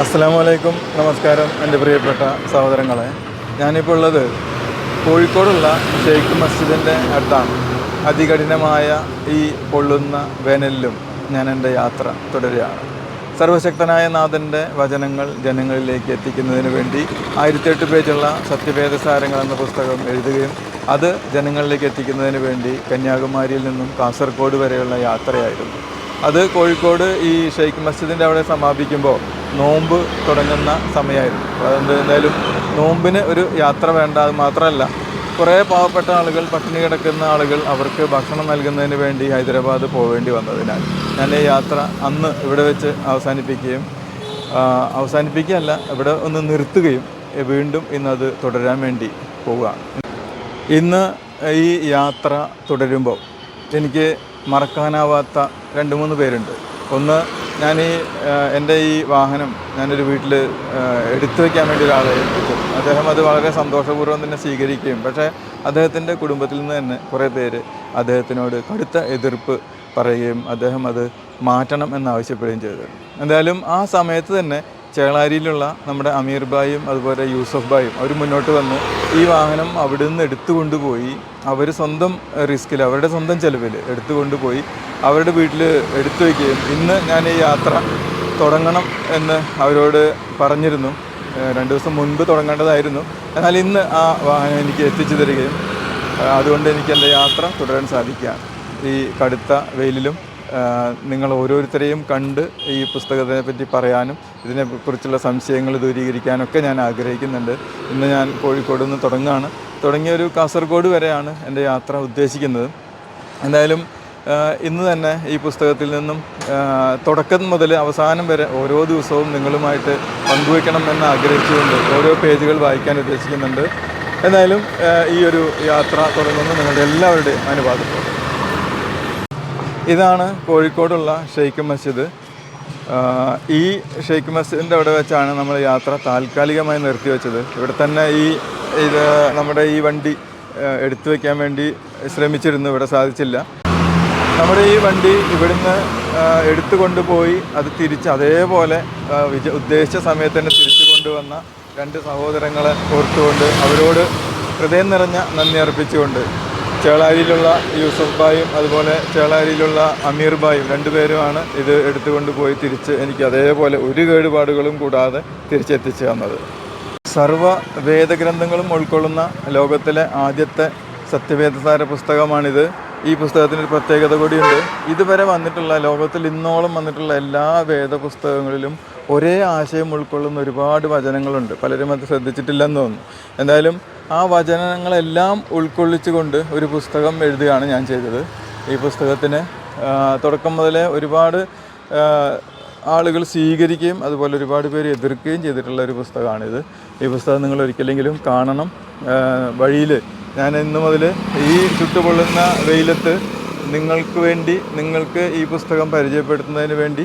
അസ്സാം വലൈക്കും നമസ്കാരം എന്റെ പ്രിയപ്പെട്ട സഹോദരങ്ങളെ. ഞാനിപ്പോൾ ഉള്ളത് കോഴിക്കോടുള്ള ഷെയ്ഖ് മസ്ജിദിന്റെ അടുത്താണ്. അതികഠിനമായ ഈ പൊള്ളുന്ന വേനലിലും ഞാൻ എന്റെ യാത്ര തുടരുകയാണ്. സർവശക്തനായ നാഥന്റെ വചനങ്ങൾ ജനങ്ങളിലേക്ക് എത്തിക്കുന്നതിന് വേണ്ടി ആയിരത്തിയെട്ട് പേജുള്ള സത്യവേദസാരങ്ങൾ എന്ന പുസ്തകം എഴുതുകയും അത് ജനങ്ങളിലേക്ക് എത്തിക്കുന്നതിന് വേണ്ടി കന്യാകുമാരിയിൽ നിന്നും കാസർഗോഡ് വരെയുള്ള യാത്രയായിരുന്നു. അത് കോഴിക്കോട് ഈ ഷെയ്ഖ് മസ്ജിദിന്റെ അവിടെ സമാപിക്കുമ്പോൾ നോമ്പ് തുടങ്ങുന്ന സമയമായിരുന്നു. അതുകൊണ്ട് എന്തായാലും നോമ്പിന് ഒരു യാത്ര വേണ്ട അത് മാത്രമല്ല. കുറേ പാവപ്പെട്ട ആളുകൾ പട്ടിണി കിടക്കുന്ന ആളുകൾ അവർക്ക് ഭക്ഷണം നൽകുന്നതിന് വേണ്ടി ഹൈദരാബാദ് പോവേണ്ടി വന്നതിനാൽ ഞാൻ ഈ യാത്ര അന്ന് ഇവിടെ വെച്ച് അവസാനിപ്പിക്കുകയും അവസാനിപ്പിക്കുകയല്ല ഇവിടെ ഒന്ന് നിർത്തുകയും വീണ്ടും ഇന്നത് തുടരാൻ വേണ്ടി പോവുകയാണ്. ഇന്ന് ഈ യാത്ര തുടരുമ്പോൾ എനിക്ക് മറക്കാനാവാത്ത രണ്ട് മൂന്ന് പേരുണ്ട്. ഒന്ന് ഞാൻ ഈ എന്റെ ഈ വാഹനം ഞാനൊരു വീട്ടിൽ എടുത്തു വയ്ക്കാൻ വേണ്ടി ഒരാളെ ഏൽപ്പിച്ചു. അദ്ദേഹം അത് വളരെ സന്തോഷപൂർവം തന്നെ സ്വീകരിക്കുകയും പക്ഷേ അദ്ദേഹത്തിന്റെ കുടുംബത്തിൽ നിന്ന് തന്നെ കുറേ പേര് അദ്ദേഹത്തിനോട് കടുത്ത എതിർപ്പ് പറയുകയും അദ്ദേഹം അത് മാറ്റണം എന്നാവശ്യപ്പെടുകയും ചെയ്തു. എന്തായാലും ആ സമയത്ത് തന്നെ ചേളാരിയിലുള്ള നമ്മുടെ അമീർ ഭായും അതുപോലെ യൂസഫ് ഭായും അവർ മുന്നോട്ട് വന്ന്. ഈ വാഹനം അവിടെ നിന്ന് എടുത്തു കൊണ്ടുപോയി അവർ സ്വന്തം റിസ്കിൽ അവരുടെ സ്വന്തം ചിലവിൽ എടുത്തു കൊണ്ടുപോയി അവരുടെ വീട്ടിൽ എടുത്തു വയ്ക്കുകയും ഇന്ന് ഞാൻ ഈ യാത്ര തുടങ്ങണം എന്ന് അവരോട് പറഞ്ഞിരുന്നു. രണ്ട് ദിവസം മുൻപ് തുടങ്ങേണ്ടതായിരുന്നു. എന്നാൽ ഇന്ന് ആ വാഹനം എനിക്ക് എത്തിച്ചു തരികയും അതുകൊണ്ട് എനിക്ക് എന്റെ യാത്ര തുടരാൻ സാധിക്കുകയാണ് ഈ കടുത്ത വെയിലിലും നിങ്ങൾ ഓരോരുത്തരെയും കണ്ട് ഈ പുസ്തകത്തിനെ പറ്റി പറയാനും ഇതിനെക്കുറിച്ചുള്ള സംശയങ്ങൾ ദൂരീകരിക്കാനൊക്കെ ഞാൻ ആഗ്രഹിക്കുന്നുണ്ട്. ഇന്ന് ഞാൻ കോഴിക്കോട് നിന്ന് തുടങ്ങുകയാണ്. തുടങ്ങിയ ഒരു കാസർഗോഡ് വരെയാണ് എന്റെ യാത്ര ഉദ്ദേശിക്കുന്നത്. എന്തായാലും ഇന്ന് തന്നെ ഈ പുസ്തകത്തിൽ നിന്നും തുടക്കം മുതൽ അവസാനം വരെ ഓരോ ദിവസവും നിങ്ങളുമായിട്ട് പങ്കുവെക്കണം എന്ന് ആഗ്രഹിച്ചുകൊണ്ട് ഓരോ പേജുകൾ വായിക്കാൻ ഉദ്ദേശിക്കുന്നുണ്ട്. എന്തായാലും ഈ ഒരു യാത്ര തുടങ്ങുന്നു. നിങ്ങളുടെ എല്ലാവരുടെയും അനുവാദത്തോടെ ഇതാണ് കോഴിക്കോടുള്ള ഷെയ്ഖ് മസ്ജിദ്. ഈ ഷെയ്ഖ് മസ്ജിദിന്റെ അവിടെ വെച്ചാണ് നമ്മൾ യാത്ര താൽക്കാലികമായി നിർത്തിവെച്ചത് ഇവിടെ തന്നെ ഈ ഇത് നമ്മുടെ ഈ വണ്ടി എടുത്തു വയ്ക്കാൻ വേണ്ടി ശ്രമിച്ചിരുന്നു. ഇവിടെ സാധിച്ചില്ല. നമ്മുടെ ഈ വണ്ടി ഇവിടുന്ന് എടുത്തു കൊണ്ടുപോയി അത് തിരിച്ച് അതേപോലെ വിജ ഉദ്ദേശിച്ച സമയത്ത് തന്നെ തിരിച്ചു കൊണ്ടുവന്ന രണ്ട് സഹോദരങ്ങളെ ഓർത്തുകൊണ്ട് അവരോട് ഹൃദയം നിറഞ്ഞ നന്ദി അർപ്പിച്ചുകൊണ്ട് ചേളാരിയിലുള്ള യൂസഫ് ഭായും അതുപോലെ ചേളാരിയിലുള്ള അമീർ ഭായും രണ്ടുപേരുമാണ് ഇത് എടുത്തുകൊണ്ട് പോയി തിരിച്ച് എനിക്ക് അതേപോലെ ഒരു കേടുപാടുകളും കൂടാതെ തിരിച്ചെത്തിച്ചു തന്നത്. സർവ വേദഗ്രന്ഥങ്ങളും ഉൾക്കൊള്ളുന്ന ലോകത്തിലെ ആദ്യത്തെ സത്യവേദസാര പുസ്തകമാണിത്. ഈ പുസ്തകത്തിനൊരു പ്രത്യേകത കൂടിയുണ്ട്. ഇതുവരെ വന്നിട്ടുള്ള ലോകത്തിൽ ഇന്നോളം വന്നിട്ടുള്ള എല്ലാ വേദപുസ്തകങ്ങളിലും ഒരേ ആശയം ഉൾക്കൊള്ളുന്ന ഒരുപാട് വചനങ്ങളുണ്ട്. പലരും അത് ശ്രദ്ധിച്ചിട്ടില്ലെന്ന് തോന്നുന്നു. എന്തായാലും ആ വചനങ്ങളെല്ലാം ഉൾക്കൊള്ളിച്ചുകൊണ്ട് ഒരു പുസ്തകം എഴുതുകയാണ് ഞാൻ ചെയ്തത്. ഈ പുസ്തകത്തിന് തുടക്കം മുതലേ ഒരുപാട് ആളുകൾ സ്വീകരിക്കുകയും അതുപോലെ ഒരുപാട് പേര് എതിർക്കുകയും ചെയ്തിട്ടുള്ള ഒരു പുസ്തകമാണിത്. ഈ പുസ്തകം നിങ്ങൾ ഒരിക്കലെങ്കിലും കാണണം. വഴിയിൽ ഞാൻ ഇന്നു മുതൽ ഈ ചുട്ടുപൊള്ളുന്ന വെയിലത്ത് നിങ്ങൾക്ക് വേണ്ടി നിങ്ങൾക്ക് ഈ പുസ്തകം പരിചയപ്പെടുത്തുന്നതിന് വേണ്ടി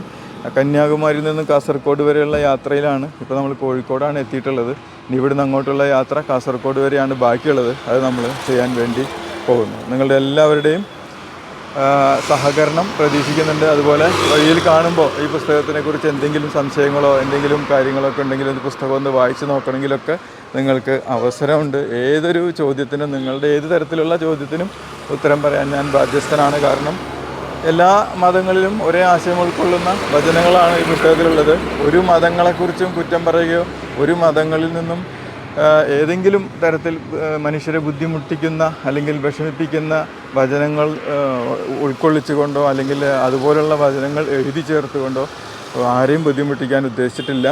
കന്യാകുമാരിയിൽ നിന്ന് കാസർഗോഡ് വരെയുള്ള യാത്രയിലാണ് ഇപ്പോൾ നമ്മൾ കോഴിക്കോടാണ് എത്തിയിട്ടുള്ളത്. ഇനി ഇവിടുന്ന് അങ്ങോട്ടുള്ള യാത്ര കാസർഗോഡ് വരെയാണ് ബാക്കിയുള്ളത്. അത് നമ്മൾ ചെയ്യാൻ വേണ്ടി പോകുന്നു നിങ്ങളുടെ എല്ലാവരുടെയും സഹകരണം പ്രതീക്ഷിക്കുന്നുണ്ട്. അതുപോലെ വഴിയിൽ കാണുമ്പോൾ ഈ പുസ്തകത്തിനെ കുറിച്ച് എന്തെങ്കിലും സംശയങ്ങളോ എന്തെങ്കിലും കാര്യങ്ങളൊക്കെ ഉണ്ടെങ്കിൽ ഈ പുസ്തകം ഒന്ന് വായിച്ച് നോക്കണമെങ്കിലൊക്കെ നിങ്ങൾക്ക് അവസരമുണ്ട്. ഏതൊരു ചോദ്യത്തിനും നിങ്ങളുടെ ഏത് തരത്തിലുള്ള ചോദ്യത്തിനും ഉത്തരം പറയാൻ ഞാൻ ബാധ്യസ്ഥനാണ്. കാരണം എല്ലാ മതങ്ങളിലും ഒരേ ആശയം ഉൾക്കൊള്ളുന്ന വചനങ്ങളാണ് ഈ പുസ്തകത്തിലുള്ളത്. ഒരു മതങ്ങളെക്കുറിച്ചും കുറ്റം പറയുകയോ ഒരു മതങ്ങളിൽ നിന്നും ഏതെങ്കിലും തരത്തിൽ മനുഷ്യരെ ബുദ്ധിമുട്ടിക്കുന്ന അല്ലെങ്കിൽ വിഷമിപ്പിക്കുന്ന വചനങ്ങൾ ഉൾക്കൊള്ളിച്ചുകൊണ്ടോ അല്ലെങ്കിൽ അതുപോലുള്ള വചനങ്ങൾ എഴുതി ചേർത്തുകൊണ്ടോ ആരെയും ബുദ്ധിമുട്ടിക്കാൻ ഉദ്ദേശിച്ചിട്ടില്ല.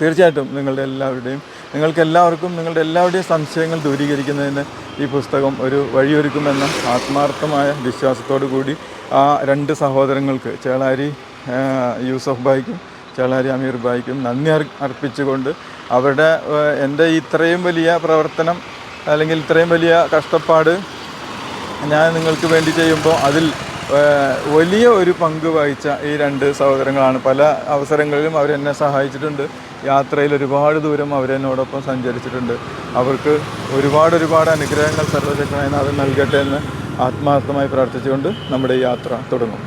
തീർച്ചയായിട്ടും നിങ്ങളുടെ എല്ലാവരുടെയും നിങ്ങൾക്ക് എല്ലാവർക്കും നിങ്ങളുടെ എല്ലാവരുടെയും സംശയങ്ങൾ ദൂരീകരിക്കുന്നതിന് ഈ പുസ്തകം ഒരു വഴിയൊരുക്കുമെന്ന ആത്മാർത്ഥമായ വിശ്വാസത്തോടു കൂടി ആ രണ്ട് സഹോദരങ്ങൾക്ക് ചേളാരി യൂസഫ് ബായിക്കും ചേളാരി അമീർ ബായിക്കും നന്ദി അർപ്പിച്ചുകൊണ്ട് അവരുടെ എന്റെ ഇത്രയും വലിയ പ്രവർത്തനം അല്ലെങ്കിൽ ഇത്രയും വലിയ കഷ്ടപ്പാട് ഞാൻ നിങ്ങൾക്ക് വേണ്ടി ചെയ്യുമ്പോൾ അതിൽ വലിയ ഒരു പങ്ക് വഹിച്ച ഈ രണ്ട് സഹോദരങ്ങളാണ്. പല അവസരങ്ങളിലും അവരെന്നെ സഹായിച്ചിട്ടുണ്ട്. യാത്രയിൽ ഒരുപാട് ദൂരം അവരെന്നോടൊപ്പം സഞ്ചരിച്ചിട്ടുണ്ട്. അവർക്ക് ഒരുപാട് ഒരുപാട് അനുഗ്രഹങ്ങൾ സർവശക്തനായ നാഥൻ നൽകട്ടെ എന്ന് ആത്മാർത്ഥമായി പ്രാർത്ഥിച്ചുകൊണ്ട് നമ്മുടെ യാത്ര തുടങ്ങും.